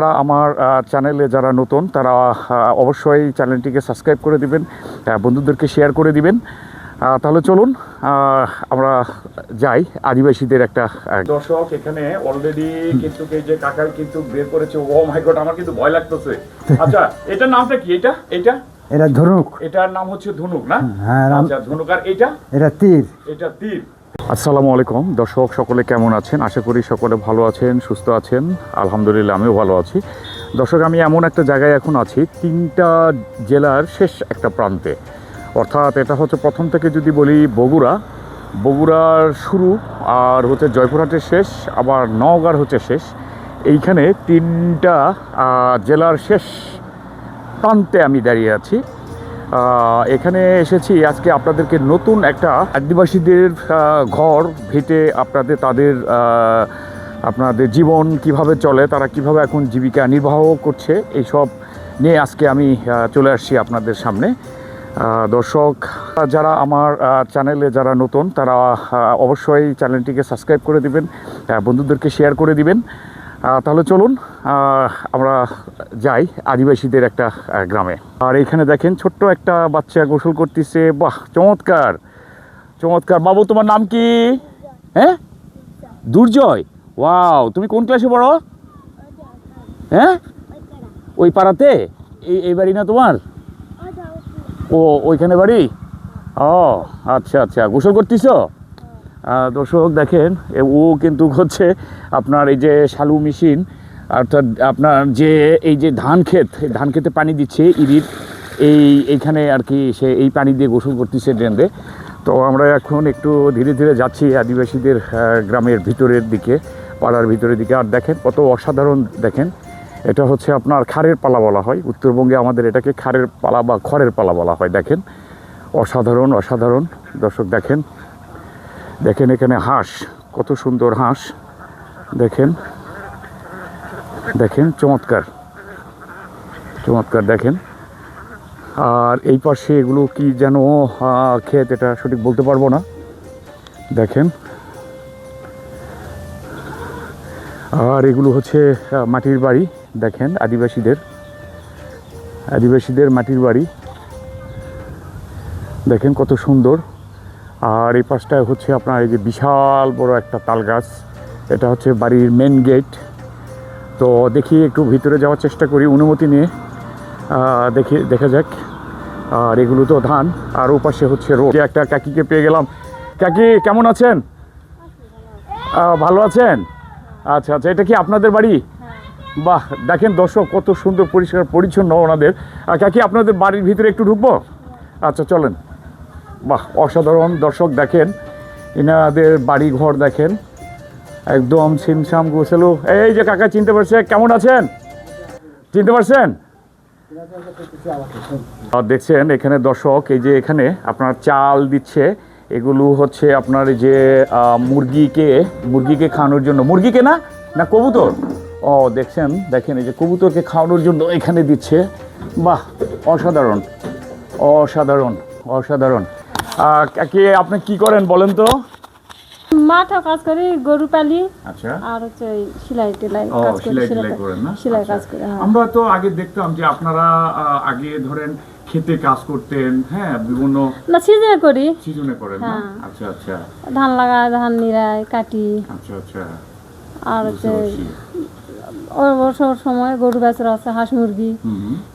যারা আমার চ্যানেলে যারা নতুন তারা অবশ্যই চ্যানেলটিকে সাবস্ক্রাইব করে দিবেন বন্ধুদেরকে শেয়ার করে দিবেন। তাহলে চলুন আমরা যাই আদিবাসীদের একটা দর্শক এখানে অলরেডি কিন্তু যে কাকাই কিন্তু বের করেছে ও মাই গড আমার কিন্তু ভয় লাগতেছে। আচ্ছা এটার নামটা কি? এটা? এটা? এটা ধনুক। এটার নাম হচ্ছে ধনুক না? হ্যাঁ, আচ্ছা ধনুক আর এটা? এটা তীর। এটা তীর। আসসালামু আলাইকুম। দর্শক, সকলে কেমন আছেন? আশা করি সকলে ভালো আছেন, সুস্থ আছেন। আলহামদুলিল্লাহ, আমিও ভালো আছি। দর্শক, আমি এমন একটা জায়গায় এখন আছি, তিনটা জেলার শেষ একটা প্রান্তে। অর্থাৎ এটা হচ্ছে প্রথম থেকে যদি বলি বগুড়া। বগুড়ার শুরু আর হচ্ছে জয়পুরহাটের শেষ, আবার নওগাঁর হচ্ছে শেষ। এইখানে তিনটা জেলার শেষ প্রান্তে আমি দাঁড়িয়ে আছি। এখানে এসেছি। আজকে আপনাদেরকে নতুন একটা আদিবাসীদের ঘর ভেটে আপনাদের, তাদের আপনাদের জীবন কীভাবে চলে, তারা কীভাবে এখন জীবিকা নির্বাহ করছে, এইসব নিয়ে আজকে আমি চলে আসছি আপনাদের সামনে। দর্শক, যারা আমার চ্যানেলে যারা নতুন, তারা অবশ্যই চ্যানেলটিকে সাবস্ক্রাইব করে দিবেন বন্ধুদেরকে শেয়ার করে দিবেন। তাহলে চলুন আমরা যাই আদিবাসীদের একটা গ্রামে। আর এখানে দেখেন ছোট্ট একটা বাচ্চা গোসল করতেছে। বাহ, চমৎকার! চমৎকার! বাবু, তোমার নাম কি? হ্যাঁ? দুর্জয়? ওয়াও, তুমি কোন ক্লাসে পড়ো? হ্যাঁ? ওই পাড়াতে? এই এই বাড়ি না তোমার? ও, ওইখানে বাড়ি? ও আচ্ছা আচ্ছা। গোসল করতেছ? দর্শক দেখেন ও কিন্তু হচ্ছে আপনার এই যে শালু মেশিন, অর্থাৎ আপনার যে এই যে ধান ক্ষেত ধান খেতে পানি দিচ্ছে ইরির, এই এইখানে আর কি সে এই পানি দিয়ে গোসল করতেছে ড্রেনে। তো আমরা এখন একটু ধীরে ধীরে যাচ্ছি আদিবাসীদের গ্রামের ভিতরের দিকে, পাড়ার ভিতরের দিকে। আর দেখেন কত অসাধারণ, দেখেন, এটা হচ্ছে আপনার খারের পালা বলা হয়। উত্তরবঙ্গে আমাদের এটাকে খারের পালা বা খড়ের পালা বলা হয়, দেখেন। অসাধারণ অসাধারণ। দর্শক দেখেন দেখেন এখানে হাঁস, কত সুন্দর হাঁস। দেখেন দেখেন, চমৎকার। চমৎকার, দেখেন। আর এই পাশে এগুলো কি যেন ক্ষেত, এটা সঠিক বলতে পারব না। দেখেন। আর এগুলো হচ্ছে মাটির বাড়ি, দেখেন, আদিবাসীদের। আদিবাসীদের মাটির বাড়ি। দেখেন কত সুন্দর। আর এই পাশটায় হচ্ছে আপনার এই যে বিশাল বড় একটা তাল গাছ এটা হচ্ছে বাড়ির মেন গেট তো দেখি একটু ভিতরে যাওয়ার চেষ্টা করি, অনুমতি নিয়ে। দেখি, দেখা যাক। আর এগুলো তো ধান, আর ও পাশে হচ্ছে রোড একটা কাকিকে পেয়ে গেলাম। কাকি, কেমন আছেন? ভালো আছেন? আচ্ছা আচ্ছা এটা কি আপনাদের বাড়ি? বাহ, দেখেন দর্শক, কত সুন্দর পরিষ্কার পরিচ্ছন্ন ওনাদের। কাকি, আপনাদের বাড়ির ভিতরে একটু ঢুকবো? আচ্ছা চলেন। বাহ, অসাধারণ দর্শক দেখেন এনাদের বাড়ি ঘর দেখেন, একদম ছিমছাম গোছালো। এই যে কাকা, চিনতে পারছে কেমন আছেন? চিনতে পারছেন? দেখছেন, এখানে দর্শক, এই যে এখানে আপনার চাল দিচ্ছে, এগুলো হচ্ছে আপনার যে মুরগিকে মুরগিকে খাওয়ানোর জন্য। মুরগিকে না? না, কবুতর? ও, দেখছেন, দেখেন, এই যে কবুতরকে খাওয়ানোর জন্য এখানে দিচ্ছে। বাহ, অসাধারণ অসাধারণ অসাধারণ। কাকি আপনি কি করেন বলেন তো? কাজ করি গরু পালি আচ্ছা। আর হচ্ছে সেলাই টেলাই কাজ করি সেলাই করেন না? সেলাই আচ্ছা। কাজ করি হ্যাঁ। আমরা তো আগে দেখতাম যে আপনারা আগে ধরেন খেতে কাজ করতেন হ্যাঁ বিভিন্ন না সিজনে করি। সিজনে করেন না? হ্যাঁ। আচ্ছা আচ্ছা। ধান লাগাই ধান নিরাই কাটি। আচ্ছা আচ্ছা। আর হচ্ছে। অবসর সময় গরু বেচর আছে হাঁস মুরগি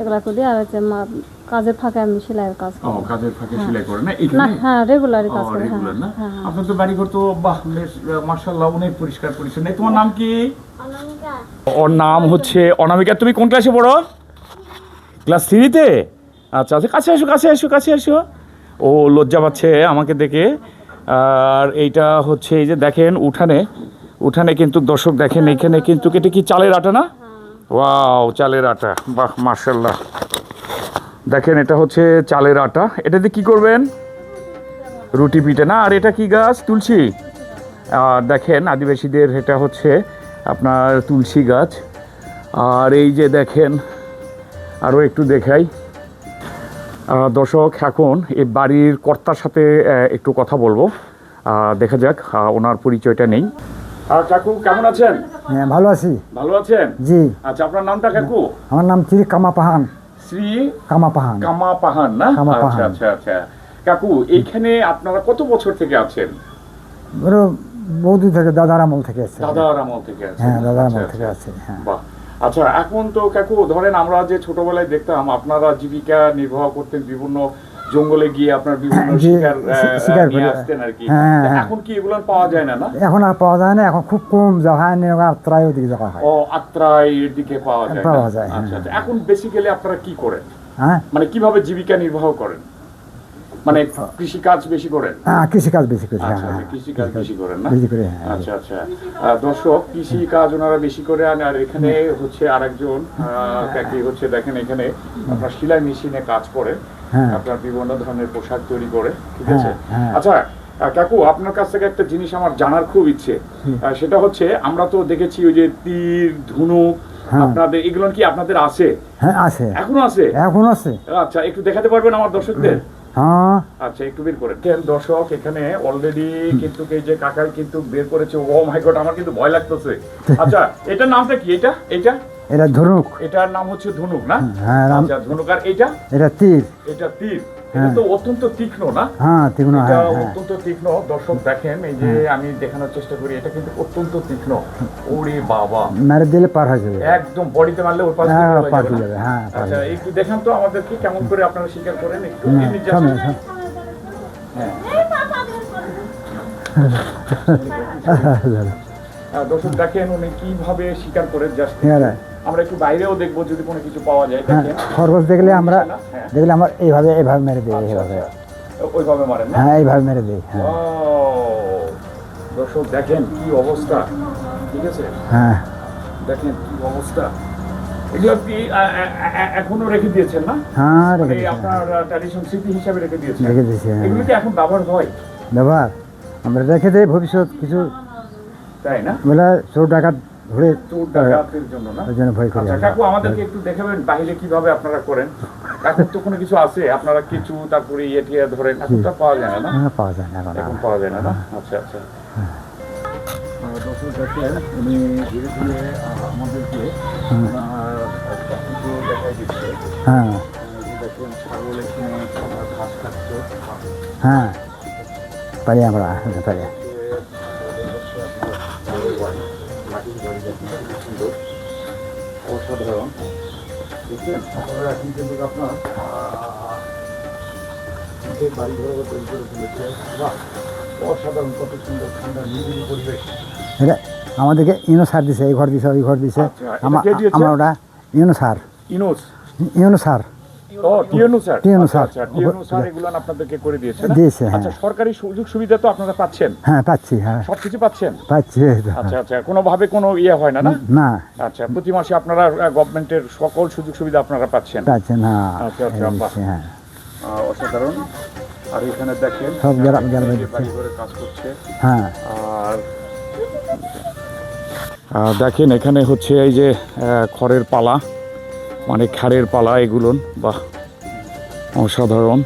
এগুলা করি আর হচ্ছে কাজের ফাঁকে আমি সেলাইয়ের কাজ ও করি। কাজের ফাঁকে সেলাই করেন না? না এখানে হ্যাঁ রেগুলারই কাজ করি হ্যাঁ? হ্যাঁ হ্যাঁ। আপনার তো বাড়ি ঘর তো বাহ বেশ মার্শাল্লাহ অনেক পরিষ্কার পরিচ্ছন্ন। এই তোমার নাম কি? ওর নাম হচ্ছে অনামিকা। তুমি কোন ক্লাসে পড়ো? ক্লাস থ্রিতে আচ্ছা আচ্ছা কাছে এসো কাছে এসো কাছে এসো। ও লজ্জা পাচ্ছে আমাকে দেখে। আর এইটা হচ্ছে এই যে দেখেন উঠানে উঠানে কিন্তু দর্শক দেখেন, এখানে কিন্তু এটা কি চালের আটা না? ওয়াও, চালের আটা। বাহ মার্শাল্লাহ দেখেন, এটা হচ্ছে চালের আটা। এটাতে কি করবেন? রুটি পিঠে। না, আর এটা কি গাছ? তুলসী। আর দেখেন, আদিবাসীদের এটা হচ্ছে আপনার তুলসী গাছ। আর এই যে দেখেন, আরও একটু দেখাই। দর্শক, এখন এই বাড়ির কর্তার সাথে একটু কথা বলব। দেখা যাক ওনার পরিচয়টা নেই। আর কাকু কেমন আছেন? হ্যাঁ ভালো আছি। ভালো আছেন? জি। আচ্ছা আপনার নামটা কাকু? আমার নাম শ্রী কামা পাহান। শ্রী কামা পাহান। কামা পাহান না? কামা আচ্ছা পাহান। আচ্ছা আচ্ছা। কাকু এইখানে আপনারা কত বছর থেকে আছেন? ওরা বৌদি থেকে দাদার আমল থেকে আছে। দাদার আমল থেকে আছেন হ্যাঁ দাদার আচ্ছা, আমল আচ্ছা। থেকে আছে হ্যাঁ। বাহ। আচ্ছা এখন তো কাকু ধরেন আমরা যে ছোটবেলায় দেখতাম আপনারা জীবিকা নির্বাহ করতেন বিভিন্ন জঙ্গলে গিয়ে আপনার বিভিন্ন শিকার শিকার নিয়ে আসতেন আর কি। হ্যাঁ, হ্যাঁ। এখন কি এগুলো পাওয়া যায় না না? এখন আর পাওয়া যায় না এখন খুব কম হয় না ওদিকে যাওয়া হয়। ও আত্রাই এর দিকে পাওয়া যায়। পাওয়া যায়, হ্যাঁ। আচ্ছা। আচ্ছা এখন বেসিক্যালি আপনারা কি করেন? হ্যাঁ? মানে কীভাবে জীবিকা নির্বাহ করেন? মানে কৃষি কাজ বেশি করেন? হ্যাঁ কৃষিকাজ বেশি করি হ্যাঁ আচ্ছা হ্যাঁ। কৃষি কাজ বেশি করেন না? বেশি করে হ্যাঁ আচ্ছা আচ্ছা। দর্শক কৃষি কাজ ওনারা বেশি করে আনে আর এখানে হচ্ছে আরেকজন কাকি হচ্ছে দেখেন এখানে আপনার সেলাই মেশিনে কাজ করে। হ্যাঁ। আপনার বিভিন্ন ধরনের পোশাক তৈরি করে ঠিক হ্যাঁ, আছে? হ্যাঁ। আচ্ছা কাকু আপনার কাছ থেকে একটা জিনিস আমার জানার খুব ইচ্ছে। সেটা হচ্ছে আমরা তো দেখেছি ওই যে তীর ধনুক হ্যাঁ। আপনাদের এগুলো কি আপনাদের আছে? হ্যাঁ আছে। এখনও আছে? এখন আছে। আচ্ছা একটু দেখাতে পারবেন আমার দর্শকদের? হ্যাঁ। আচ্ছা একটু বের করে দর্শক এখানে অলরেডি কিন্তু এই যে কাকাই কিন্তু বের করেছে। ও মাই গড আমার কিন্তু ভয় লাগতেছে। আচ্ছা এটার নামটা কি? এটা? এটা? এটা ধনুক। এটার নাম হচ্ছে ধনুক না? হ্যাঁ, আচ্ছা ধনুক। আর এটা এটা তীর। এটা তীর। এটা তো অত্যন্ত তীক্ষ্ণ না? হ্যাঁ তীক্ষ্ণ এটা হ্যাঁ হ্যাঁ। অত্যন্ত তীক্ষ্ণ। দর্শক দেখেন এই যে আমি দেখানোর চেষ্টা করি এটা কিন্তু অত্যন্ত তীক্ষ্ণ। ওরে বাবা। মেরে দিলে পার হয়ে যাবে। একদম বডিতে মারলে ওর পাশে হ্যাঁ, পার হয়ে যাবে, হ্যাঁ, আচ্ছা একটু দেখান তো আমাদেরকে কেমন করে আপনারা স্বীকার করেন। একটু হ্যাঁ। হ্যাঁ। দর্শক দেখেন উনি কীভাবে শিকার করে জাস্ট আমরা একটু বাইরেও দেখব যদি কোনো কিছু পাওয়া যায় হ্যাঁ খরগোশ দেখলে আমরা হ্যাঁ। দেখলে আমরা এইভাবে এইভাবে মেরে দিই আচ্ছা, এইভাবে। আচ্ছা। ওইভাবে মারেন হ্যাঁ এইভাবে মেরে দিই হ্যাঁ। দর্শক দেখেন কি অবস্থা ঠিক আছে? হ্যাঁ। দেখেন কি অবস্থা। এগুলো কি আ- আ- আ- এখনও রেখে দিয়েছেন না? হ্যাঁ রেখে মানে আপনার ট্র্যাডিশন স্মৃতি হিসাবে রেখে দিয়েছেন। রেখে দিয়েছি হ্যাঁ। এগুলো কি এখন ব্যবহার হয়? ব্যবহার? আমরা রেখে দিই ভবিষ্যৎ কিছু। তাই না? বলে চোর ডাকাত ধরে ডাকাতের জন্য না? ওই জন্য ভয় করি আচ্ছা কাকু আমাদেরকে একটু দেখাবেন বাইরে কীভাবে আপনারা করেন। এখন তো কোনো কিছু আছে? আপনারা কিছু তারপরে ইয়ে টিয়ে ধরেন এখন তো পাওয়া যায় না না? হ্যাঁ পাওয়া যায় না এখন পাওয়া যায় না না? আচ্ছা আচ্ছা। দর্শক দেখেন উনি ধীরে ধীরে আমাদেরকে দেখাই দিচ্ছে। হ্যাঁ। আহ, যে ছাগল এখানে ঘাস খাচ্ছে। হ্যাঁ। পারি আমরা হ্যাঁ, পারি অসাধারণ দেখছেন আপনারা এখন কিন্তু আপনার বাড়ি ঘর তৈরি করে তুলেছে। বাহ অসাধারণ কত সুন্দর ঠান্ডা নিরিবিলি পরিবেশ। এটা আমাদেরকে ইনো সার দিছে এই ঘর দিছে ওই ঘর দিছে। আচ্ছা, আমার ওটা ইনো সার। ইনোস। UNO sir. ও টিএনও স্যার। TNO আচ্ছা, স্যার। আচ্ছা টিএনও স্যার এগুলো আপনাদেরকে করে দিয়েছে দিয়েছে, হ্যাঁ। আচ্ছা সরকারি সুযোগ সুবিধা তো আপনারা পাচ্ছেন? হ্যাঁ পাচ্ছি হ্যাঁ। পাচ্ছেন? পাচ্ছি আচ্ছা আচ্ছা কোনো ইয়ে হয় না না? না। আচ্ছা প্রতি মাসে আপনারা গভর্নমেন্টের সকল সুযোগ সুবিধা আপনারা পাচ্ছেন? পাচ্ছি না আচ্ছা, আচ্ছা, হ্যাঁ। অসাধারণ। আর এখানে দেখেন সব গ্রাম- গ্রামে কাজ করছে। হ্যাঁ। আর দেখেন এখানে হচ্ছে এই যে খড়ের পালা মানে খাড়ের পালা এগুলো বাহ। অসাধারণ।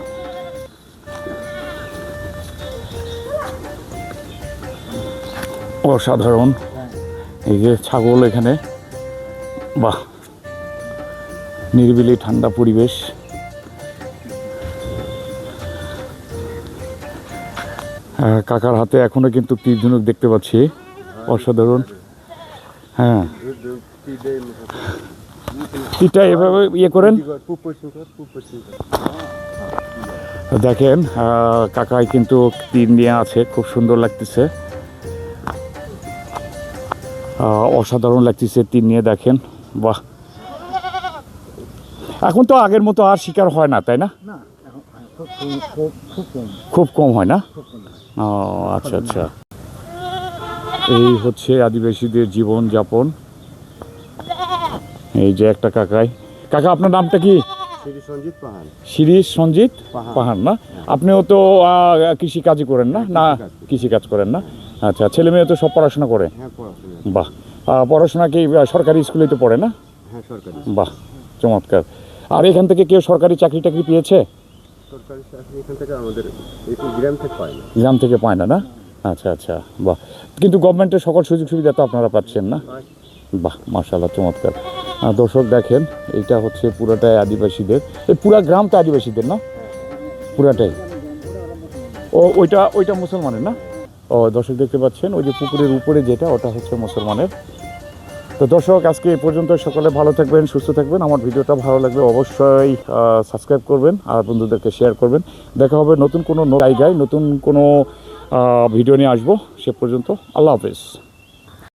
অসাধারণ। এই যে ছাগল এখানে, বাহ! নিরিবিলি ঠান্ডা পরিবেশ। কাকার হাতে এখনও কিন্তু তীর ধনুক দেখতে পাচ্ছি। অসাধারণ। হ্যাঁ। তীরটা এভাবে ইয়ে করেন? দেখেন কাকাই কিন্তু তীর নিয়ে আছে খুব সুন্দর লাগতেছে। অসাধারণ লাগতেছে তীর নিয়ে দেখেন বাহ। এখন তো আগের মতো আর শিকার হয় না তাই না? খুব কম হয় না? ও আচ্ছা আচ্ছা। এই হচ্ছে আদিবাসীদের জীবন যাপন এই যে একটা কাকাই। কাকা আপনার নামটা কি? শিরিষ সঞ্জিত পাহাড়। না? আপনিও তো আহ, কৃষিকাজই করেন না? না কৃষিকাজ করেন না? আচ্ছা ছেলে মেয়ে তো সব পড়াশোনা করে? হ্যাঁ বাহ। পড়াশোনা কি সরকারি স্কুলেই তো পড়ে না? হ্যাঁ বাহ চমৎকার। আর এখান থেকে কেউ সরকারি চাকরি টাকরি পেয়েছে? গ্রাম থেকে পায় না। না আচ্ছা আচ্ছা বাহ। কিন্তু গভর্নমেন্টের সকল সুযোগ সুবিধা তো আপনারা পাচ্ছেন না? বাহ মার্শাল্লাহ চমৎকার। দর্শক দেখেন এইটা হচ্ছে পুরাটাই আদিবাসীদের। এই পুরা গ্রাম তো আদিবাসীদের না? পুরাটাই। ও, ওইটা ওইটা মুসলমানের না? ও, দর্শক দেখতে পাচ্ছেন, ওই যে পুকুরের উপরে যেটা, ওটা হচ্ছে মুসলমানের। তো দর্শক, আজকে এই পর্যন্ত সকলে ভালো থাকবেন, সুস্থ থাকবেন। আমার ভিডিওটা ভালো লাগলে অবশ্যই সাবস্ক্রাইব করবেন আর বন্ধুদেরকে শেয়ার করবেন। দেখা হবে নতুন কোনো জায়গায়, নতুন কোনো ভিডিও নিয়ে আসব। সে পর্যন্ত আল্লাহ হাফেজ।